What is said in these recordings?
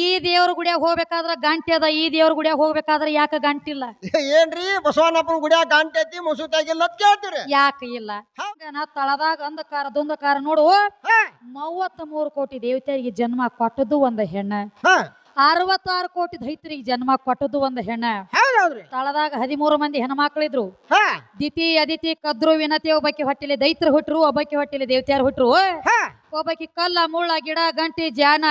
ಈ ದೇವ್ರ ಗುಡಿಯಾಗ ಹೋಗ್ಬೇಕಾದ್ರ ಗಂಟೆ ಅದ ಈ ದೇವ್ರ ಗುಡಿಯಾಗ ಹೋಗ್ಬೇಕಾದ್ರ ಯಾಕ ಗಂಟಿಲ್ಲ? ಏನ್ರಿ? ಬಸವಣ್ಣಪ್ಪನ ಗುಡಿಯಾಗ ಗಂಟೆ ಐತಿ ಮುಸುತಾಗಿಲ್ಲ ಅಂತ ಕೇಳ್ತೀರಿ. ಯಾಕ ಇಲ್ಲ? ನಾ ತಳದಾಗ ಅಂಧಕಾರ ದುಂದಕಾರ ನೋಡು. ಮೂವತ್ತ ಮೂರು ಕೋಟಿ ದೇವತೆಯರಿಗೆ ಜನ್ಮ ಕೊಟ್ಟದ್ದು ಒಂದ ಹೆಣ್ಣ. ಅರವತ್ತಾರು ಕೋಟಿ ದೈತ್ರಿಗೆ ಜನ್ಮ ಕೊಟ್ಟದ್ದು ಒಂದ ಹೆಣ್ಣ. ತಳದಾಗ ಹದಿಮೂರು ಮಂದಿ ಹೆಣ್ಮಕ್ಳಿದ್ರು. ದಿತಿ ಅದಿತಿ ಕದ್ರು ವಿನತಿ ಒಬ್ಬಾಕಿ ಹೊಟ್ಟಿಲಿ ದೈತ್ರ ಹುಟ್ರು ಒಬ್ಬಾಕಿ ಹೊಟ್ಟಿಲಿ ದೇವತೆಯರು ಹುಟ್ರು. ಒಬ್ಬಾಕಿ ಕಲ್ಲ ಮುಳ್ಳ ಗಿಡ ಗಂಟಿ ಜಾನ.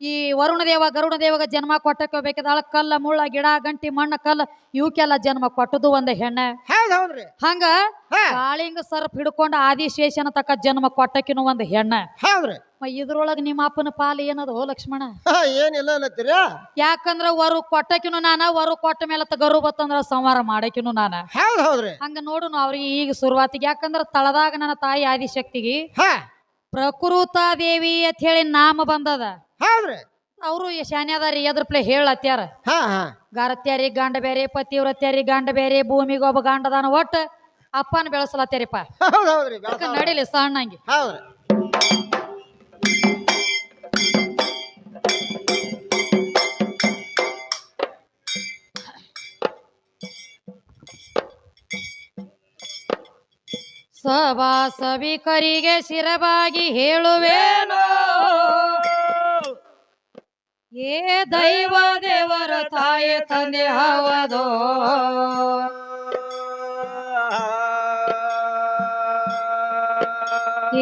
ಈ ವರುಣ ದೇವ ಗರುಡ ದೇವಗ ಜನ್ಮ ಕೊಟ್ಟಕ್ಕೆ ಹೋಗ್ಬೇಕದಾಳ ಕಲ್ಲ ಮುಳ್ಳ ಗಿಡ ಗಂಟಿ ಮಣ್ಣ ಕಲ್ಲ ಇವಕ್ಕೆಲ್ಲ ಜನ್ಮ ಕೊಟ್ಟದು ಒಂದ ಹೆಣ್ಣೆ. ಹಂಗ ಕಾಳಿಂಗ ಸರ್ಪ್ ಹಿಡ್ಕೊಂಡು ಆದಿಶೇಷನ ತಕ್ಕ ಜನ್ಮ ಕೊಟ್ಟಕಿನ ಒಂದ್ ಹೆಣ್ಣೆ. ಹೌದ್ರಿ. ಇದ್ರೊಳಗ ನಿಮ್ಮ ಅಪ್ಪನ ಪಾಲು ಏನದು ಹೋ ಲಕ್ಷ್ಮಣ? ಏನಿಲ್ಲ ಯಾಕಂದ್ರ ವರು ಕೊಟ್ಟಕಿನು ನಾನ ವರು ಕೊಟ್ಟ ಮೇಲೆ ಗರು ಬತ್ತಂದ್ರ ಸಂವಾರ ಮಾಡಕಿನು ನಾನ. ಹೌದ್ರಿ. ಹಂಗ ನೋಡು ಅವ್ರಿಗೆ ಈಗ ಶುರುವಾತಿಗೆ ಯಾಕಂದ್ರ ತಳದಾಗ ನನ್ನ ತಾಯಿ ಆದಿಶಕ್ತಿಗೆ ಹಾ. ಪ್ರಕೃತ ದೇವಿ ಅಂತ ಹೇಳಿ ನಾಮ ಬಂದದ. ಹೌದ್ರಿ? ಅವರು ಶಾನ್ಯದಾರಿ ಎದ್ರ ಪ್ಲೇ ಹೇಳತ್ಯಾರ. ಹಾ ಹಾ. ಗಾರತ್ಯಾರಿ ಗಂಡ ಬೇರೆ ಪತಿವ್ರತ್ಯಾರಿ ಗಂಡ ಬೇರೆ ಭೂಮಿಗೆ ಒಬ್ಬ ಗಂಡದಾನ ಒಟ್ಟ ಅಪ್ಪನ ಬೆಳೆಸಲತ್ಯಾರಿಪ್ಪ. ಹೌದ್ ಹೌದ್ರಿ ಅದಕ್ಕ ಬೆಳ್ಸಾವ್ರಿ. ನಡಿಲಿ ಸಣ್ಣಂಗಿ. ಹೌದ್ರಿ. ಸಭಾ ಸಭಿಕರಿಗೆ ಶಿರವಾಗಿ ಹೇಳುವೇನು. ಏ ದೈವ ದೇವರ ತಾಯಿ ತಂದೆ ಹವದೋ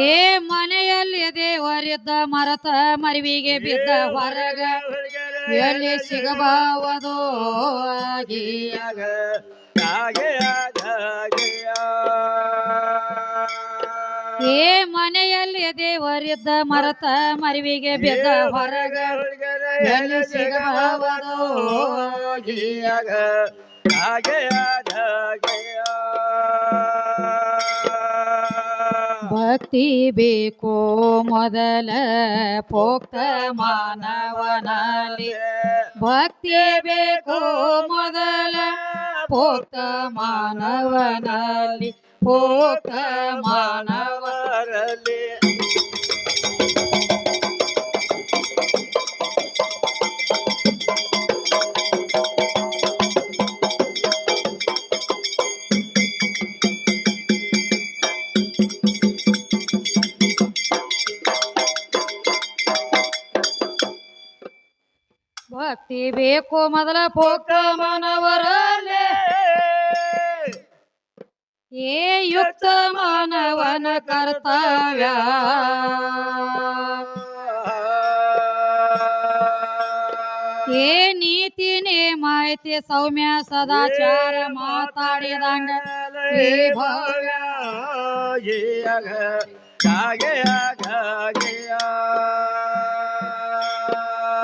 ಏ ಮನೆಯಲ್ಲಿ ದೇವರಿದ್ದ ಮರತ ಮರಿವಿಗೆ ಬಿದ್ದ ಹೊರಗ ಎಲ್ಲಿ ಸಿಗಬಾವದೋ. ಆಗಿಯಾಗ ಏ ಮನೆಯಲ್ಲಿ ದೇವರಿದ್ದ ಮರತ ಮರಿವಿಗೆ ಬೆದ್ದ ಹೊರಗ ಎಲ್ಲಿ ಭಕ್ತಿ ಬೇಕು ಮೊದಲ ಪೋಕ್ತ ಮಾನವನಲ್ಲಿ. ಭಕ್ತಿ ಬೇಕು ಮೊದಲ ಪೋಕ್ತ ಮಾನವನಲ್ಲಿ. ಪೋಕ್ತ ಮಾನವರಲ್ಲಿ ಭಕ್ತಿ ಬೇಕು ಮೊದಲ ಪೋಕ ಮಾನವರಲ್ಲಿ ಏ ಯುಕ್ತ ಮಾನವನ ಕರ್ತವ್ಯ ಏ ನೀತಿ ನೇಮ ಐತಿ ಸೌಮ್ಯ ಸದಾಚಾರ ಮಾತಾಡಿದಂಗ ಏ ಭವ್ಯ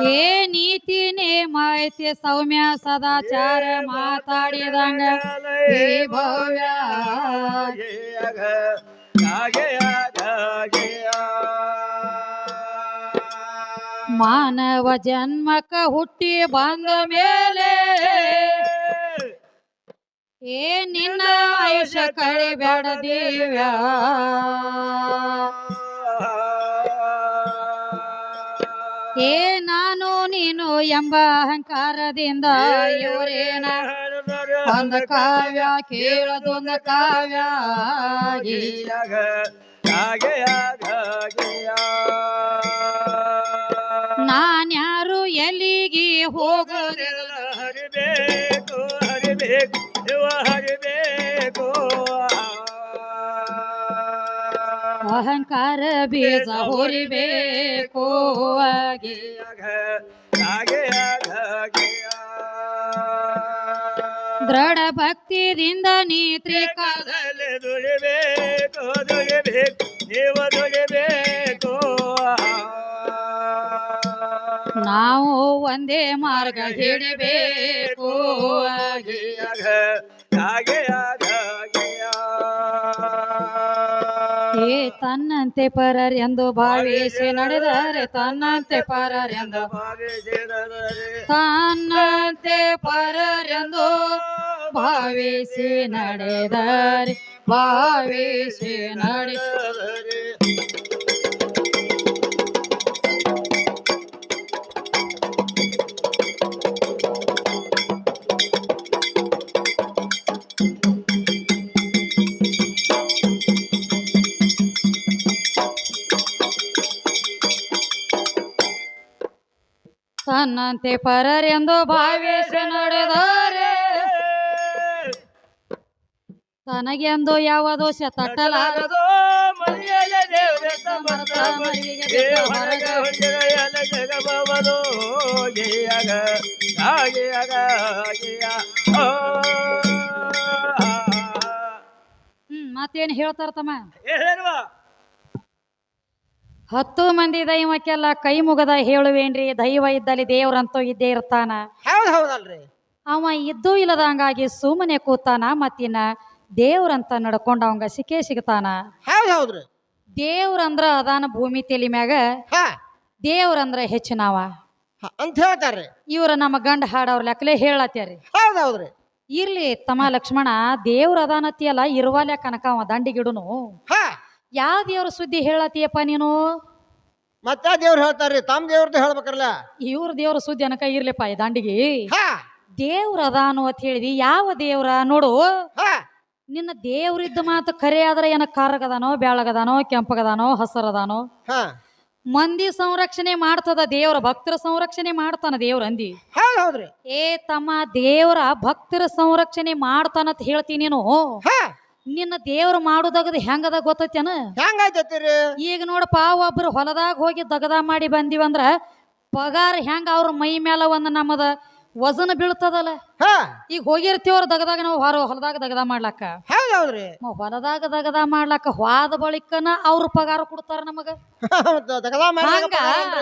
ಏ ನೀತಿ ನೇಮ ಐತಿ ಸೌಮ್ಯ ಸದಾಚಾರ ಮಾತಾಡಿದಂಗ. ಏ ಭವ್ಯ. ಮಾನವ ಜನ್ಮಕ ಹುಟ್ಟಿ ಬಂದ ಮೇಲೆ ಏ ನಿನ್ನ ಆಯುಷ್ಯ ಕಳಿಬೇಡ ದಿವ್ಯ. ಏ ನಾನು ನೀನು ಎಂಬ ಅಹಂಕಾರದಿಂದ ಇವರೇನ ಒಂದ ಕಾವ್ಯ ಕೇಳದೊಂದ ಕಾವ್ಯ ನಾನ್ಯಾರು ಎಲ್ಲಿಗೆ ಹೋಗೋದಿಲ್ಲ ಹರಿಬೇಕು ಹರಿಬೇಕು ಅಹಂಕಾರ ಬೀಜ ಹೊರಿಬೇಕು ಆಗಿ ದೃಢ ಭಕ್ತಿದಿಂದ ನೀ ತ್ರಿಕಾಲ ದುಡಿಬೇಕು ದುಡಿಬೇಕು ಇವ ದುಡಿಬೇಕು ನಾವು ಒಂದೇ ಮಾರ್ಗ ಹಿಡಿಬೇಕು ಆಗಿ ತನ್ನಂತೆ ಪರರೆಂದು ಭಾವಿಸಿ ನಡೆದರೆ ತನ್ನಂತೆ ಪರರೆಂದು ತನ್ನಂತೆ ಪರರೆಂದು ಭಾವಿಸಿ ನಡೆದರೆ ಭಾವಿಸಿ ನಡೆ ತನ್ನಂತೆ ಪರರೆಂದು ಭಾವಿಸಿ ನಡೆದರೆ. ತನಗೆಂದು ಯಾವ ದೋಷ ತಟ್ಟಲಾರದು? ಮತ್ತೇನು ಹ್ಮ್ ಹೇಳ್ತಾರ ತಮ್ಮ? ಹತ್ತು ಮಂದಿ ದೈವಕ್ಕೆಲ್ಲ ಕೈ ಮುಗದ ಹೇಳುವೇನ್ರಿ? ದೈವ ಇದ್ದಲ್ಲಿ ದೇವ್ರಂತೂ ಇದ್ದೇ ಇರ್ತಾನ. ಹೌದ್ ಹೌದಲ್ರಿ. ಅವ ಇದ್ದೂ ಇಲ್ಲದಂಗಾಗಿ ಸುಮ್ಮನೆ ಕೂತಾನ ಮತ್ತಿನ ದೇವ್ರಂತ ನಡ್ಕೊಂಡ ಅವಂಗ ಸಿಕ್ಕೇ ಸಿಗ್ತಾನ. ಹೌದ್ ಹೌದ್ರಿ. ದೇವ್ರಂದ್ರ ಅದಾನ ಭೂಮಿ ತೆಲಿ ಮ್ಯಾಗ ಹಾ. ದೇವ್ರಂದ್ರ ಹೆಚ್ಚಿನವ. ಹ, ಅಂತ ಹೇಳ್ತಾರ್ರಿ. ಇವ್ರ ನಮ್ಮ ಗಂಡ ಹಾಡವ್ರ ಲೆಕ್ಕಲೆ ಹೇಳತ್ಯಾರಿ. ಹೌದ್ ಹೌದ್ರಿ. ಇರ್ಲಿ ತಮ್ಮ ಲಕ್ಷ್ಮಣ ದೇವ್ರ ಅದಾನತಿಯಲ್ಲ ಇರುವಲೆ ಕನಕ ಅವ ದಂಡಿಗಿಡುನು. ಹಾ. ಯಾವ ದೇವ್ರ ಸುದ್ದಿ ಹೇಳತಿಯಪ್ಪ ನೀನು? ಮತ್ತೆ ದೇವ್ರು ಹೇಳ್ತಾರ್ರಿ? ತಮ್ಮ ದೇವ್ರದ್ದು ಹೇಳ್ಬೇಕಲ್ಲ ಇವ್ರ ದೇವ್ರ ಸುದ್ದಿ ಅನಕ ಇರ್ಲಿಪ್ಪ ಈ ದಾಂಡಿಗೆ. ಹಾ. ದೇವ್ರ ಅದಾನು ಅಂತ ಹೇಳಿದಿ ಯಾವ ದೇವ್ರ ನೋಡು. ಹಾ. ನಿನ್ನ ದೇವ್ರಿದ್ದ ಮಾತು ಖರೆ ಆದ್ರೆ ಏನ ಕರ್ಗದಾನೋ ಬೆಳಗದಾನೋ ಕೆಂಪಗದಾನೋ ಹಸರದಾನೋ. ಹಾ. ಮಂದಿ ಸಂರಕ್ಷಣೆ ಮಾಡ್ತದ ದೇವ್ರ ಭಕ್ತರ ಸಂರಕ್ಷಣೆ ಮಾಡ್ತಾನ ದೇವ್ರ ಅಂದಿ. ಹೌದ್ ಹೌದ್ರಿ. ಏ ತಮ್ಮ ದೇವ್ರ ಭಕ್ತರ ಸಂರಕ್ಷಣೆ ಮಾಡ್ತಾನಂತ ಹೇಳ್ತೀನಿ ನೀನು. ಹಾ. ನಿನ್ನ ದೇವ್ರ ಮಾಡುದಾಗದ ಹೆಂಗದ ಗೊತ್ತೈತೇನ? ಹೆಂಗಾಯ್ತೈತಿರಿ? ಈಗ ನೋಡಪ್ಪ ಒಬ್ರು ಹೊಲದಾಗ ಹೋಗಿ ದಗದ ಮಾಡಿ ಬಂದಿವಂದ್ರ ಪಗಾರ ಹೆಂಗ ಅವ್ರ ಮೈ ಮ್ಯಾಲ ಒಂದ್ ನಮ್ಮದ ವಜನ ಬೀಳ್ತದಲ್ಲ? ಹಾ. ಈಗ ಹೋಗಿರ್ತೀವ್ರ ದಗದಾಗ ನಾವು ಹೊರ ಹೊಲದಾಗ ದಗದ ಮಾಡ್ಲಾಕ. ಹೊಲದಾಗ ದಗದ ಮಾಡ್ಲಾಕ ಹೋದ ಬಳಿಕನ ಅವ್ರ ಪಗಾರ ಕೊಡ್ತಾರ ನಮಗ. ದಗದ ಹಂಗ.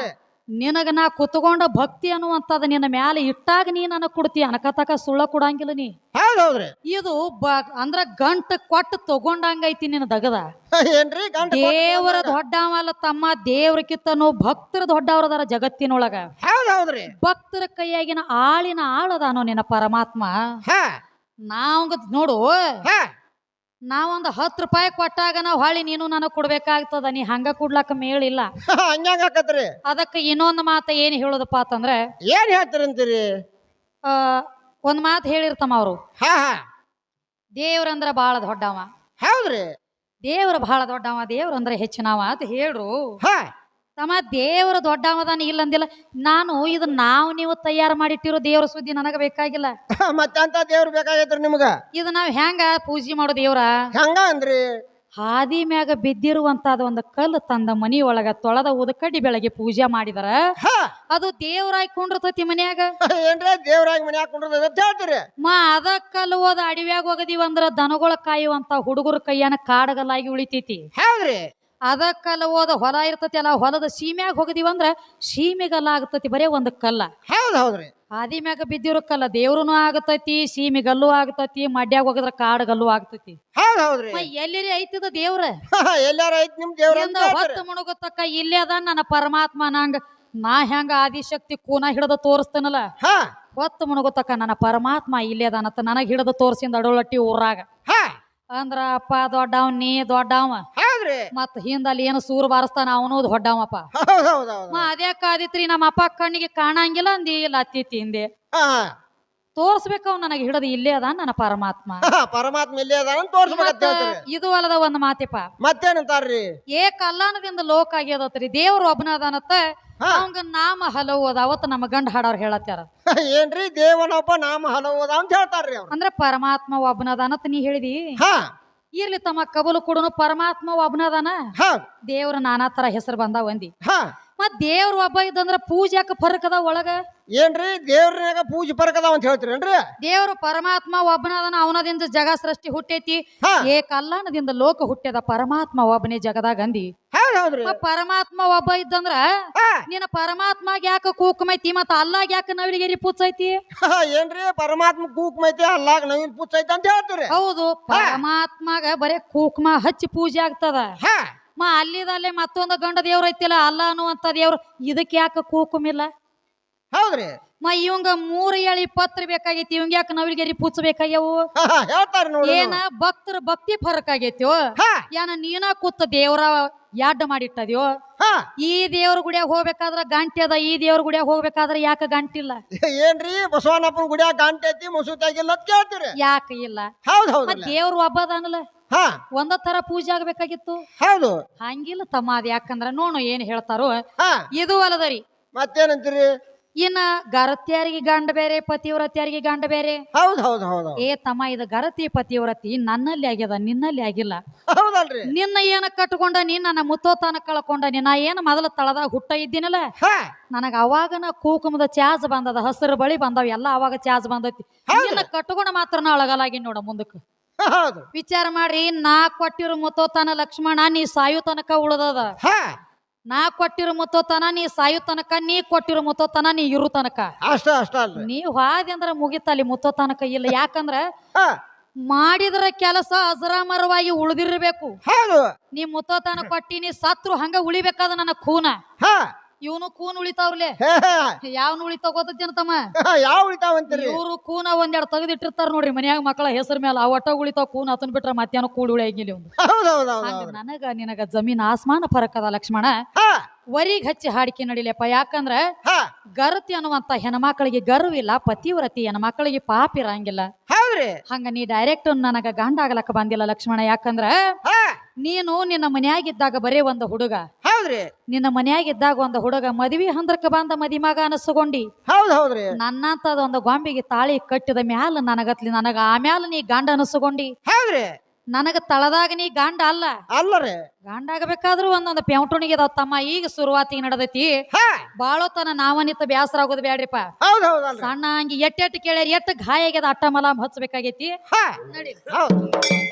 ನಿನಗ ನಾ ಕುತ್ಕೊಂಡ ಭಕ್ತಿ ಅನ್ನುವಂಥದ್ದು ನಿನ್ನ ಮ್ಯಾಲೆ ಇಟ್ಟಾಗ ನೀ ನನಗೆ ಕೊಡ್ತಿ ಅನಕತಕ ಸುಳ್ಳ ಕೊಡಂಗಿಲ್ಲ ನೀ. ಇದು ಬ ಅಂದ್ರ ಗಂಟ ಕೊಟ್ಟು ತಗೊಂಡಂಗೈತಿ ನಿನ್ನ ದಗದ. ಏನ್ರಿ ದೊಡ್ಡ ದೇವರ ದೊಡ್ಡವಲ್ಲ ತಮ್ಮ ದೇವ್ರಕ್ಕಿತ್ತನು ಭಕ್ತರ ದೊಡ್ಡವರದಾರ ಜಗತ್ತಿನೊಳಗ. ಭಕ್ತರ ಕೈಯಾಗಿನ ಆಳಿನ ಆಳದಾನೋ ನಿನ್ನ ಪರಮಾತ್ಮ. ಹಾ. ನಾವ್ ನೋಡು. ನಾವೊಂದು ಹತ್ತು ರೂಪಾಯಿ ಕೊಟ್ಟಾಗ ನಾವು ಹೊಳ್ಳಿ ನೀನು ನನಗೆ ಕೊಡ್ಬೇಕಾಗ್ತದ ನೀ ಹಂಗ ಕೊಡ್ಲಕ್ಕ ಮೇಳಿಲ್ಲ. ಹಂಗ್ಯಾಂಗ ಅದಕ್ಕೆ ಇನ್ನೊಂದು ಮಾತು ಏನು ಹೇಳೋದಪ್ಪ ಅಂತಂದ್ರೆ ಏನ್ ಹೇಳ್ತೀರಂತೀರಿ? ಆ, ಒಂದ್ ಮಾತು ಹೇಳಿರ್ತಮ್ಮ ಅವರು. ಹಾ ಹಾ. ದೇವ್ರಂದ್ರ ಬಾಳ ದೊಡ್ಡವ. ಹೌದ್ರಿ. ದೇವ್ರ ಬಹಳ ದೊಡ್ಡವ ದೇವ್ರಂದ್ರ ಹೆಚ್ಚಿನವ ಅಂತ ಹೇಳ್ರು. ಹಾ. ತಮ್ಮ ದೇವ್ರ ದೊಡ್ಡವದಾನ ಇಲ್ಲ ಅಂದಿಲ್ಲ ನಾನು ಇದು ನಾವು ನೀವು ತಯಾರು ಮಾಡಿಟ್ಟಿರೋ ದೇವರ ಸುದ್ದಿ ನನಗ ಬೇಕಾಗಿಲ್ಲ. ಮತ್ತಂತ ದೇವ್ರು ಬೇಕಾಗೈತ್ರಿ ನಿಮ್ಗ? ಇದು ನಾವ್ ಹೆಂಗ ಪೂಜೆ ಮಾಡೋ ದೇವ್ರ? ಹೆಂಗ ಅಂದ್ರಿ? ಹಾದಿ ಮ್ಯಾಗ ಬಿದ್ದಿರುವಂತಾದ ಒಂದು ಕಲ್ಲು ತಂದ ಮನಿ ಒಳಗ ತೊಳದ ಉದಕಡ್ಡಿ ಬೆಳಗ್ಗೆ ಪೂಜೆ ಮಾಡಿದರ. ಅದು ದೇವ್ರಾಗಿ ಕುಂಡಿರ್ತತಿ ಮನ್ಯಾಗ? ಏನ್ರಿ ದೇವ್ರಾಗಿ ಮನ್ಯಾಗ ಹಾಕೊಂಡ್ರದ ಅಂತ ಹೇಳ್ತೀರಿ? ಮಾ ಅದ ಕಲ್ಲು ಹೋದ ಅಡವ್ಯಾಗ ಹೋಗದಿವಂದ್ರ ದನಗೊಳ ದನಗಳ ಕಾಯುವಂತ ಹುಡುಗರ ಕೈಯನ ಕಾಡಗಲಾಗಿ ಉಳಿತೈತಿ. ಹೌದ್ರಿ. ಅದ ಕಲ್ಲು ಹೋದ ಹೊಲ ಇರ್ತತಿ ಅಲ್ಲ ಹೊಲದ ಸೀಮ್ಯಾಗ ಹೋಗದಿವ ಅಂದ್ರ ಸೀಮೆಗಲ್ಲ ಆಗತೈತಿ ಬರೇ ಒಂದು ಕಲ್ಲ. ಹೌದ್ ಹೌದ್ರಿ. ಹಾದಿ ಮ್ಯಾಗ ಬಿದ್ದಿರೋ ಕಲ್ಲ ದೇವ್ರನು ಆಗತೈತಿ ಸೀಮೆಗಲ್ಲು ಆಗತೈತಿ ಮಡ್ಯಾಗ ಹೋಗಿದ್ರ ಕಾಡಗಲ್ಲು ಆಗ್ತೈತಿ. ಹೌದ್ ಹೌದ್ರಿ. ಮ ಎಲ್ಲಿರಿ ಐತದ ದೇವ್ರ? ಎಲ್ಲಾರ ಐತ್ ನಿಮ್ ದೇವ್ರ ಅಂತ ಎಂದ ಹೇಳ್ತೀರಿ. ಹೊತ್ತು ಮುಣುಗತಕ್ಕ ಇಲ್ಲೇ ಅದ ನನ್ನ ಪರಮಾತ್ಮ ನಂಗ ನಾ ಹೆಂಗ ಆದಿಶಕ್ತಿ ಕೂನ ಹಿಡದ ತೋರಿಸ್ತೇನಲ್ಲ? ಹಾ. ಹೊತ್ತು ಮುಣುಗತಕ್ಕ ನನ್ನ ಪರಮಾತ್ಮ ಇಲ್ಲೇ ಅದ ನನಗ್ ಹಿಡದ ತೋರ್ಸಿಂದ ಅಡೋಳಟ್ಟಿ ಊರಾಗ. ಹಾ. ಅಂದ್ರ ಅಪ್ಪ ದೊಡ್ಡವ ನೀ ದೊಡ್ಡವ. ಹೌದ್ರಿ? ಮತ್ ಹಿಂದಲ್ಲಿ ಏನು ಸೂರು ಬಾರಿಸ್ತಾನ ಅವನು ಹೊಡ್ಡವಪ್ಪ. ಹೌದ್ ಹೌದ್ ಹೌದ್ ಮ ಅದೇ ಕಾದಿತ್ರಿ ನಮ್ಮ ಅಪ್ಪ ಕಣ್ಣಿಗೆ ಕಾಣಂಗಿಲ್ಲ ಅಂದಿ ಇಲ್ಲ ಅತ್ತಿತ್ತಿ ಹಿಂದೆ ಹಾ. ತೋರ್ಸ್ಬೇಕು ನನಗೆ ಹಿಡದು ಇಲ್ಲೇ ಅದ ನನ್ನ ಪರಮಾತ್ಮ. ಹಾ, ಪರಮಾತ್ಮ ಇಲ್ಲೇ ಅದಾನ ತೋರ್ಸ್ಬೇಕಂತ ಮತ್ತ ಹೇಳ್ತೀರಿ. ಇದು ಅಲ್ಲದ ಒಂದ್ ಮಾತಿಪ್ಪ. ಮತ್ತೇನಂತಾರ್ರಿ? ಏ ಕಲ್ಲಾನದಿಂದ ಲೋಕ ಆಗ್ಯದತ್ರಿ ದೇವ್ರ ಅದಾನತ್ತ ಹಾ. ಅವಂಗ ನಾಮ ಹಲವು ಅದ ಅವತ್ತು ನಮ್ಮ ಗಂಡ ಹಾಡೋರ್ ಹೇಳತ್ತಾರ ಏನ್ರಿ ದೇವನೊಬ್ಬ ನಾಮ ಹಲವದ ಅಂತ ಹೇಳ್ತಾರ್ರಿ ಅವ್ರು. ಅಂದ್ರ ಪರಮಾತ್ಮ ಅದಾನತ್ತ ನೀ ಹೇಳಿದಿ? ಹಾ. ಇರ್ಲಿ ತಮ್ಮ ಕಬಲು ಕೊಡುನು ಪರಮಾತ್ಮ ಹಾ. ದೇವ್ರ ನಾನಾ ತರ ಹೆಸರು ಬಂದಾವ ಒಂದಿ ಹಾ. ಮತ್ ದೇವ್ರ ಒಬ್ಬ ಪೂಜೆ ಯಾಕೆ ಫರಕ್ ಅದ ಒಳಗ? ಏನ್ರಿ? ದೇವ್ರನ್ಯಾಗ ಪೂಜೆ ಪರಕದಾವ ಅಂತ ಹೇಳ್ತೀರೇನ್ರಿ ದೇವ್ರ ಪರಮಾತ್ಮ ಒಬ್ಬನ ಅವನದಿಂದ ಜಗ ಸೃಷ್ಟಿ ಹುಟ್ಟೈತಿ. ಹಾ. ಏ ಕಲ್ಯಾಣದಿಂದ ಲೋಕ ಹುಟ್ಟ್ಯದ ಪರಮಾತ್ಮ ಒಬ್ಬನೇ ಜಗದಾಗ ಅಂದಿ. ಹೌದ್ ಹೌದ್ರಿ. ಮ ಪರಮಾತ್ಮ ಒಬ್ಬ ಇದ್ದಂದ್ರ ಹಾ. ನಿನ್ನ ಪರಮಾತ್ಮಗ್ ಯಾಕ ಕೂಕಮೈತಿ ಮತ್ತ ಅಲ್ಲಾಗ ಯಾಕ ನವಿಲಿಗೆರಿ ಪುಚ್ಚೈತಿ? ಹಾ, ಏನ್ರಿ? ಪರಮಾತ್ಮ ಕೂಕ್ಮೈತಿ ಅಲ್ಲಾಗ ನವೀನ್ ಪುಚ್ಚ ಐತೆ ಅಂತ ಹೇಳ್ತೀರಿ. ಹೌದು. ಪರಮಾತ್ಮಗ ಬರೇ ಕೂಕ್ಮ ಹಚ್ಚಿ ಪೂಜೆ ಆಗ್ತದ. ಹಾ. ಮ ಅಲ್ಲಿದಲ್ಲೇ ಮತ್ತೊಂದು ಗಂಡ ದೇವ್ರ ಐತಿಲ್ಲ ಅಲ್ಲ ಅನ್ನುವಂತ ದೇವ್ರು. ಇದಕ್ಕೆ ಯಾಕೆ ಕೂಕುಮಿಲ್ಲ ಹೌದ್ರಿ. ಮ ಇವಂಗ ಮೂರು ಎಳಿ ಪತ್ರ ಬೇಕಾಗೈತಿ ಇವಂಗ ಯಾಕೆ ನವಿಲ್ಗೆರಿ ಪುಚ್ಚ ಬೇಕಾಗ್ಯಾವು ಹಾ, ಹಾ, ಹೇಳ್ತಾರ ನೋಡಿ. ಏನ ಭಕ್ತರ ಭಕ್ತಿ ಫರಕ್ ಆಗೈತ್ಯೋ ಏನ ನೀನ ಕೂತ ದೇವ್ರ ಯಾಡ್ ಮಾಡಿಟ್ಟದ್ಯೋ? ಈ ದೇವ್ರ ಗುಡಿಯಾಗ ಹೋಗ್ಬೇಕಾದ್ರ ಗಂಟೆ ಅದ ಈ ದೇವ್ರ ಗುಡಿಯಾಗ ಹೋಗ್ಬೇಕಾದ್ರ ಯಾಕ ಗಂಟಿಲ್ಲ? ಏನ್ರಿ ಬಸವಣ್ಣಪ್ಪನ ಗುಡಿಯಾಗ ಗಂಟೆ ಐತಿ ಮಸೂತಿ ಆಗಿಲ್ಲ ಅಂತ ಕೇಳ್ತೀರಿ. ಯಾಕೆ ಇಲ್ಲ? ಹೌದ್ ದೇವ್ರ ಒಬ್ಬ ಅದಾನಲ್ಲ ಹಾ. ಒಂದ ತರ ಪೂಜೆ ಆಗ್ಬೇಕಾಗಿತ್ತು? ಹೌದು. ಹಂಗಿಲ್ಲ ತಮ್ಮ ಅದ್ ಯಾಕಂದ್ರ ನೋಡು ಏನ್ ಹೇಳ್ತಾರೋ. ಹಾ. ಇದು ಅಲ್ಲದರಿ ಮತ್ತೇನಂತೀರಿ? ಇನ್ನ ಗರತ್ಯಾರಿಗೆ ಗಂಡ ಬೇರೆ ಪತಿವ್ರತ್ಯಾರಿಗೆ ಗಂಡ ಬೇರೆ. ಹೌದ್ ಹೌದ್ ಹೌದ್ ಏ ತಮ್ಮ ಇದು ಗರತಿ ಪತಿವ್ರತಿ ನನ್ನಲ್ಲಿ ಆಗ್ಯದ ನಿನ್ನಲ್ಲಿ ಆಗಿಲ್ಲ. ಹೌದಲ್ರಿ. ನಿನ್ನ ಏನ ಕಟ್ಕೊಂಡ ನೀನ್ ನನ್ನ ಮುತ್ತೋತನ ಕಳ್ಕೊಂಡ ನೀ ನಾ ಏನ್ ಮೊದಲ ತಳದ ಹುಟ್ಟ ಇದ್ದೀನಲ್ಲ? ಹಾ. ನನಗ ನಾ ಕೂಕುಮದ ಚಾಜ್ ಬಂದದ ಹಸಿರು ಬಳಿ ಬಂದವ ಎಲ್ಲ ಅವಾಗ ಚಾಜ್ ಬಂದೈತಿ. ನಿನ್ನ ಕಟ್ಕೊಂಡ ಮಾತ್ರ ನಾ ಅಳಗಲಾಗಿ ನೋಡ ಮುಂದಕ್ಕೆ. ಹೌದು. ವಿಚಾರ ಮಾಡ್ರಿ ನಾ ಕೊಟ್ಟಿರೋ ಮುತ್ತೋತನ ಲಕ್ಷ್ಮಣ ನೀ ಸಾಯು ತನಕ ಉಳ್ದದ. ಹಾ. ನಾ ಕೊಟ್ಟಿರೋ ಮುತ್ತೋತನ ನೀ ಸಾಯು ತನಕ ನೀ ಕೊಟ್ಟಿರೋ ಮುತ್ತೋತನ ನೀ ಇರು ತನಕ. ಅಷ್ಟ ಅಷ್ಟ ಅಲ್ರಿ. ನೀ ಹಾದಿ ಅಂದ್ರ ಮುಗಿತಲ್ಲಿ ಮುತ್ತೋತನಕ ಇಲ್ಲ. ಯಾಕಂದ್ರ ಹಾ. ಮಾಡಿದ್ರ ಕೆಲಸ ಅಜರಾಮರವಾಗಿ ಉಳಿದಿರ್ಬೇಕು. ಹೌದು. ನೀ ಮುತ್ತೋತನ ಕೊಟ್ಟಿ ನೀ ಸತ್ರು ಹಂಗ ಉಳಿಬೇಕಾದ ನನ್ನ ಖೂನ. ಹಾ. ಇವನು ಕೂನ್ ಉಳಿತಾವ್ರಲೆ? ಯಾವ ಯಾವನು ಉಳಿತಾವ ಗೊತ್ತೇನ ತಮ್ಮ? ಯಾವ ಯಾವ ಉಳಿತಾವಂತೀರಿ ಇವ್ರು ಕೂನ ಒಂದೆರಡು ತೆಗೆದಿಟ್ಟಿರ್ತಾರ ನೋಡ್ರಿ ಮನ್ಯಾಗ ಮಕ್ಕಳ ಹೆಸರ ಮೇಲೆ ಆ ಒಟ್ಟ ಉಳಿತಾವ ಕೂನ್ ಅತನ್ ಬಿಟ್ರ ಮತ್ತೇನು ಕೂಡಿ ಉಳಿ ಆಗಿಲ್ಲ ಹೌದ್ ಹೌದ್ ಹೌದ್. ಹಂಗ ನನಗ ನಿನಗ ಜಮೀನ್ ಆಸ್ಮಾನ ಫರಕ್ ಅದ ಲಕ್ಷ್ಮಣ. ವರಿಗ್ ಹಚ್ಚಿ ಹಾಡಿಕೆ ನಡಿಲಿಯಪ್ಪ ಯಾಕಂದ್ರ ಗರತಿ ಅನ್ನುವಂತ ಹೆಣ್ಮಕ್ಳಿಗೆ ಗರ್ವಿಲ್ಲ ಪತಿವ್ರತಿ ಹೆಣ್ಮಕ್ಳಿಗೆ ಪಾಪ ಇರಂಗಿಲ್ಲ. ಹಂಗ ನೀ ಡೈರೆಕ್ಟ್ ನನಗ ಗಂಡ ಆಗ್ಲಕ್ಕ ಬಂದಿಲ್ಲ ಲಕ್ಷ್ಮಣ. ಯಾಕಂದ್ರ ನೀನು ನಿನ್ನ ಮನ್ಯಾಗಿದ್ದಾಗ ಬರೇ ಒಂದು ಹುಡುಗ. ಹೌದ್ರಿ? ನಿನ್ನ ಮನ್ಯಾಗಿದ್ದಾಗ ಒಂದು ಹುಡುಗ ಮದ್ವಿ ಹಂದ್ರಕ್ಕೆ ಬಂದ ಮದಿಮಗ ಅನಸ್ಕೊಂಡಿ. ಹೌದ್ ಹೌದ್ರಿ. ನನ್ನಂತದ ಒಂದು ಗೊಂಬೆಗೆ ತಾಳಿ ಕಟ್ಟಿದ ಮ್ಯಾಲ ನನಗತ್ಲಿ ನನಗ ಆಮ್ಯಾಲ ನೀ ಗಂಡ ಅನಸ್ಕೊಂಡಿ. ಹೌದ್ರಿ. ನನಗ ತಳದಾಗ ನೀ ಗಂಡ ಅಲ್ಲ. ಅಲ್ಲರಿ. ಗಂಡ ಆಗಬೇಕಾದ್ರೂ ಒಂದೊಂದು ಪೆಂಟುಣಿಗೆ ತಮ್ಮ ಈಗ ಶುರುವಾತಿಗೆ ನಡದೈತಿ. ಹಾ. ಬಾಳೋತನ ನಾವನಿತ್ತ ಬ್ಯಾಸರ ಆಗೋದು ಬ್ಯಾಡ್ರಿಪ್ಪ. ಹೌದ್ ಹೌದ್ ಅಲ್ರಿ. ಸಣ್ಣ ಹಂಗಿ ಎಟ್ಟೆಟ್ಟು ಕೇಳ್ಯಾರ ಎಟ್ಟು ಗಾಯ ಆಗ್ಯದ ಅಟ್ಟ ಮಲಾಮ್ ಹಚ್ಬೇಕಾಗೈತಿ. ಹಾ. ನಡಿ ಹೌದ್.